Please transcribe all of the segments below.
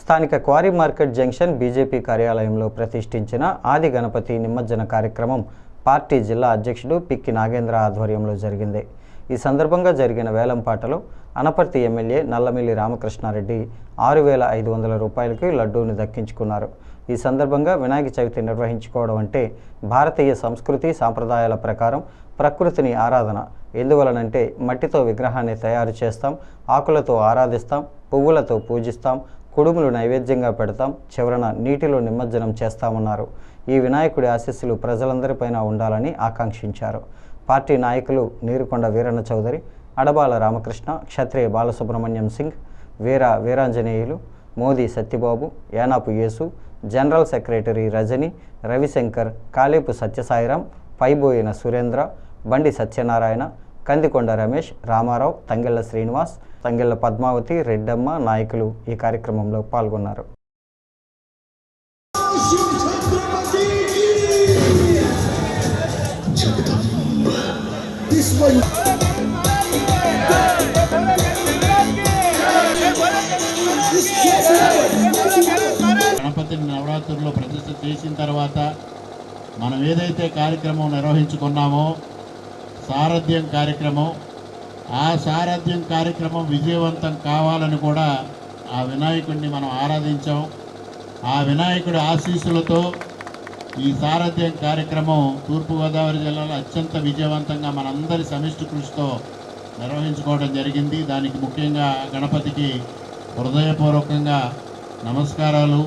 స్థానిక quarry market junction BJP కార్యాలయంలో ప్రతిష్ఠించిన ఆది గణపతి నిమజ్జన కార్యక్రమం పార్టీ జిల్లా అధ్యక్షుడు పిక్కి నాగేంద్ర ఆధ్వర్యంలో జరిగింది. ఈ సందర్భంగా జరిగిన వేలంపాటలో అనపర్తి ఎమ్మెల్యే నల్లమిల్లి రామకృష్ణారెడ్డి ఆరు వేల ఐదు వందల రూపాయలకి లడ్డూని దక్కించుకున్నారు. ఈ సందర్భంగా వినాయక చవితి నిర్వహించుకోవడం అంటే భారతీయ సంస్కృతి సాంప్రదాయాల ప్రకారం ప్రకృతిని ఆరాధన. ఎందువలనంటే మట్టితో విగ్రహాన్ని తయారు చేస్తాం ఆకులతో ఆరాధిస్తాం పువ్వులతో పూజిస్తాం కుడుములు నైవేద్యంగా పెడతాం చివరన నీటిలో నిమజ్జనం చేస్తామన్నారు. ఈ వినాయకుడి ఆశీస్సులు ప్రజలందరిపైన ఉండాలని ఆకాంక్షించారు. పార్టీ నాయకులు నీరుకొండ వీరన్న చౌదరి అడబాల రామకృష్ణ క్షత్రియ బాలసుబ్రహ్మణ్యం సింగ్ వీర వీరాంజనేయులు మోదీ సత్యబాబు యానాపు యేసు జనరల్ సెక్రటరీ రజని రవిశంకర్ కాలేపు సత్యసాయిరాం పైబోయిన సురేంద్ర బండి సత్యనారాయణ కందికొండ రమేష్ రామారావు తంగెళ్ళ శ్రీనివాస్ తంగెళ్ళ పద్మావతి రెడ్డమ్మ నాయకులు ఈ కార్యక్రమంలో పాల్గొన్నారు. గణపతిని నవరాత్రుల్లో ప్రతిష్ఠ చేసిన తర్వాత మనం ఏదైతే కార్యక్రమం నిర్వహించుకున్నామో సారథ్యం కార్యక్రమం ఆ సారథ్యం కార్యక్రమం విజయవంతం కావాలని కూడా ఆ వినాయకుడిని మనం ఆరాధించాం. ఆ వినాయకుడి ఆశీస్సులతో ఈ సారథ్యం కార్యక్రమం తూర్పుగోదావరి జిల్లాలో అత్యంత విజయవంతంగా మనందరి సమిష్టి కృషితో నిర్వహించుకోవడం జరిగింది. దానికి ముఖ్యంగా గణపతికి హృదయపూర్వకంగా నమస్కారాలు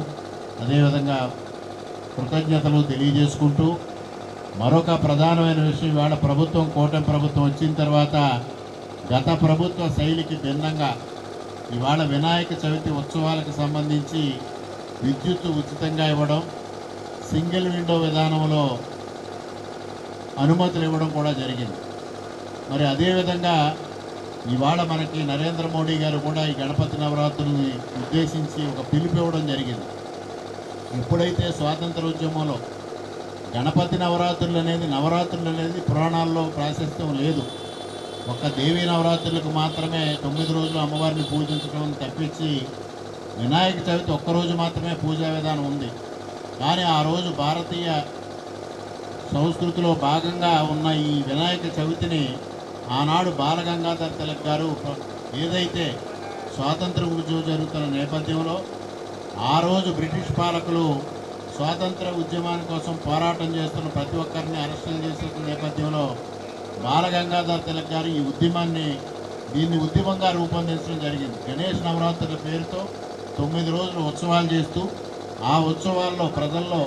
అదేవిధంగా కృతజ్ఞతలు తెలియజేసుకుంటూ మరొక ప్రధానమైన విషయం ఇవాళ ప్రభుత్వం కూటమి ప్రభుత్వం వచ్చిన తర్వాత గత ప్రభుత్వ శైలికి భిన్నంగా ఇవాళ వినాయక చవితి ఉత్సవాలకు సంబంధించి విద్యుత్ ఉచితంగా ఇవ్వడం సింగిల్ విండో విధానంలో అనుమతులు ఇవ్వడం కూడా జరిగింది. మరి అదేవిధంగా ఇవాళ మనకి నరేంద్ర మోడీ గారు కూడా ఈ గణపతి నవరాత్రుల్ని ఉద్దేశించి ఒక పిలుపు ఇవ్వడం జరిగింది. ఎప్పుడైతే స్వాతంత్ర ఉద్యమంలో గణపతి నవరాత్రులు అనేది నవరాత్రులు అనేది పురాణాల్లో ప్రాశస్త్యం లేదు. ఒక్క దేవీ నవరాత్రులకు మాత్రమే తొమ్మిది రోజులు అమ్మవారిని పూజించడం తప్పించి వినాయక చవితి ఒక్కరోజు మాత్రమే పూజా విధానం ఉంది. కానీ ఆ రోజు భారతీయ సంస్కృతిలో భాగంగా ఉన్న ఈ వినాయక చవితిని ఆనాడు బాలగంగాధర్ తిలక్ గారు ఏదైతే స్వాతంత్ర ఉద్యమం జరుగుతున్న నేపథ్యంలో ఆ రోజు బ్రిటిష్ పాలకులు స్వాతంత్ర ఉద్యమాని కోసం పోరాటం చేస్తున్న ప్రతి ఒక్కరిని అరెస్టులు చేస్తున్న నేపథ్యంలో బాలగంగాధర్ తిలక్ గారు ఈ ఉద్యమాన్ని దీన్ని ఉద్యమంగా రూపొందించడం జరిగింది. గణేష్ నవరాత్రుల పేరుతో తొమ్మిది రోజులు ఉత్సవాలు చేస్తూ ఆ ఉత్సవాల్లో ప్రజల్లో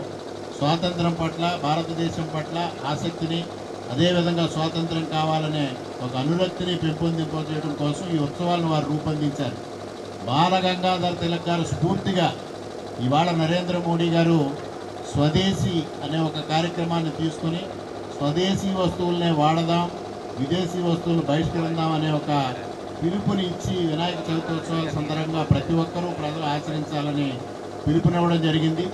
స్వాతంత్రం పట్ల భారతదేశం పట్ల ఆసక్తిని అదేవిధంగా స్వాతంత్రం కావాలనే ఒక అనురక్తిని పెంపొందింపజేయడం కోసం ఈ ఉత్సవాలను వారు రూపొందించారు. బాలగంగాధర్ తిలక్ గారు స్ఫూర్తిగా ఇవాళ నరేంద్ర మోడీ గారు స్వదేశీ అనే ఒక కార్యక్రమాన్ని తీసుకొని స్వదేశీ వస్తువులనే వాడదాం విదేశీ వస్తువులు బహిష్కరిద్దాం అనే ఒక పిలుపుని ఇచ్చి వినాయక చవితి ఉత్సవాల సందర్భంగా ప్రతి ఒక్కరూ ప్రజలు ఆచరించాలని పిలుపునివ్వడం జరిగింది.